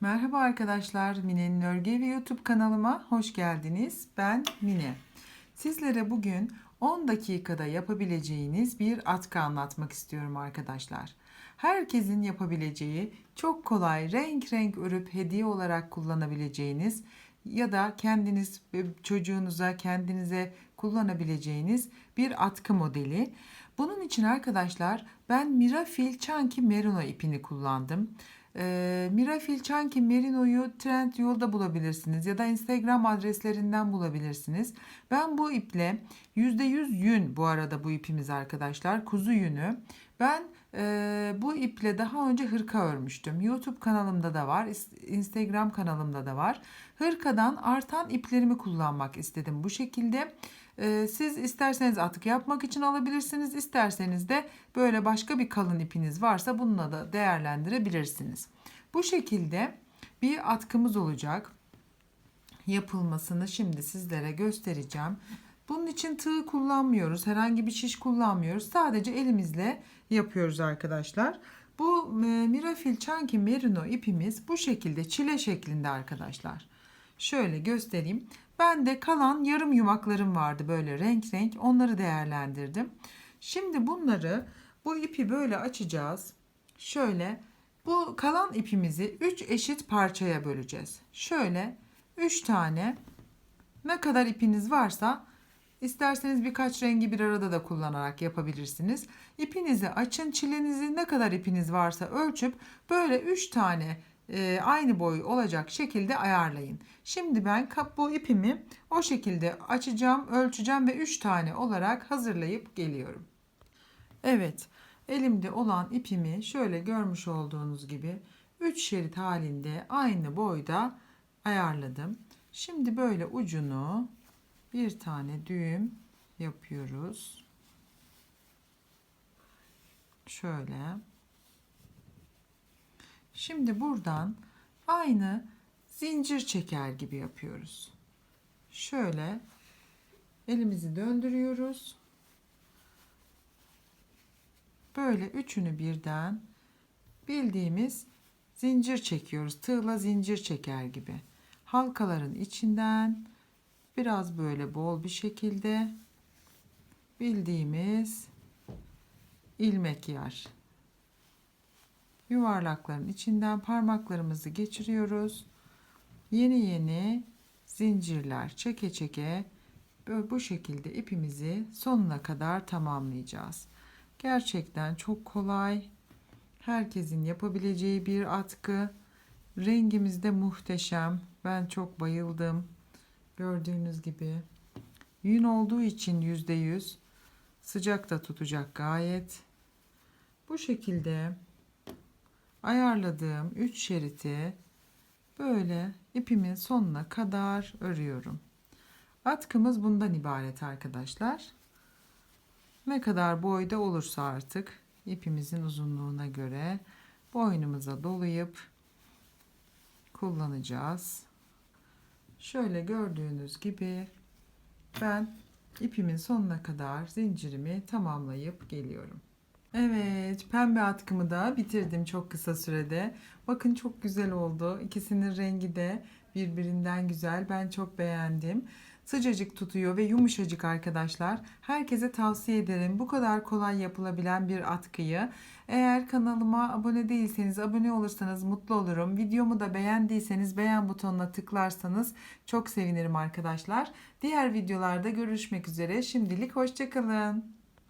Merhaba arkadaşlar, Mine'nin Örgü Evi YouTube kanalıma hoş geldiniz. Ben Mine. Sizlere bugün 10 dakikada yapabileceğiniz bir atkı anlatmak istiyorum arkadaşlar. Herkesin yapabileceği, çok kolay renk renk örüp hediye olarak kullanabileceğiniz ya da kendiniz ve çocuğunuza, kendinize kullanabileceğiniz bir atkı modeli. Bunun için arkadaşlar ben Mirafil Chunky Merino ipini kullandım. Ee, Mirafil Chunky Merino'yu Trendyol'da bulabilirsiniz ya da Instagram adreslerinden bulabilirsiniz. Ben bu iple %100 yün bu arada bu ipimiz arkadaşlar. Kuzu yünü. Ben e, bu iple daha önce hırka örmüştüm. YouTube kanalımda da var. Instagram kanalımda da var. Hırkadan artan iplerimi kullanmak istedim bu şekilde. Ee, siz isterseniz atık yapmak için alabilirsiniz. isterseniz de böyle başka bir kalın ipiniz varsa bununla da değerlendirebilirsiniz. Bu şekilde bir atkımız olacak. Yapılmasını şimdi sizlere göstereceğim. Bunun için tığ kullanmıyoruz. Herhangi bir şiş kullanmıyoruz. Sadece elimizle yapıyoruz arkadaşlar. Bu e, Mirafil Chunky Merino ipimiz bu şekilde çile şeklinde arkadaşlar. Şöyle göstereyim. Ben de kalan yarım yumaklarım vardı böyle renk renk. Onları değerlendirdim. Şimdi bunları bu ipi böyle açacağız. Şöyle bu kalan ipimizi 3 eşit parçaya böleceğiz. Şöyle 3 tane ne kadar ipiniz varsa isterseniz birkaç rengi bir arada da kullanarak yapabilirsiniz. İpinizi açın, çilenizi ne kadar ipiniz varsa ölçüp böyle 3 tane e, aynı boy olacak şekilde ayarlayın. Şimdi ben bu ipimi o şekilde açacağım, ölçeceğim ve 3 tane olarak hazırlayıp geliyorum. Evet, elimde olan ipimi şöyle görmüş olduğunuz gibi 3 şerit halinde aynı boyda ayarladım. Şimdi böyle ucunu bir tane düğüm yapıyoruz. Şöyle. Şimdi buradan aynı zincir çeker gibi yapıyoruz. Şöyle elimizi döndürüyoruz. Böyle üçünü birden bildiğimiz zincir çekiyoruz. Tığla zincir çeker gibi. Halkaların içinden biraz böyle bol bir şekilde bildiğimiz ilmek yer yuvarlakların içinden parmaklarımızı geçiriyoruz. Yeni yeni zincirler çeke çeke böyle bu şekilde ipimizi sonuna kadar tamamlayacağız. Gerçekten çok kolay. Herkesin yapabileceği bir atkı. Rengimiz de muhteşem. Ben çok bayıldım. Gördüğünüz gibi. Yün olduğu için yüzde yüz sıcak da tutacak gayet. Bu şekilde ayarladığım 3 şeriti böyle ipimin sonuna kadar örüyorum. Atkımız bundan ibaret arkadaşlar. Ne kadar boyda olursa artık ipimizin uzunluğuna göre boynumuza dolayıp kullanacağız. Şöyle gördüğünüz gibi ben ipimin sonuna kadar zincirimi tamamlayıp geliyorum. Evet, pembe atkımı da bitirdim çok kısa sürede. Bakın çok güzel oldu. İkisinin rengi de birbirinden güzel. Ben çok beğendim. Sıcacık tutuyor ve yumuşacık arkadaşlar. Herkese tavsiye ederim. Bu kadar kolay yapılabilen bir atkıyı. Eğer kanalıma abone değilseniz abone olursanız mutlu olurum. Videomu da beğendiyseniz beğen butonuna tıklarsanız çok sevinirim arkadaşlar. Diğer videolarda görüşmek üzere. Şimdilik hoşçakalın.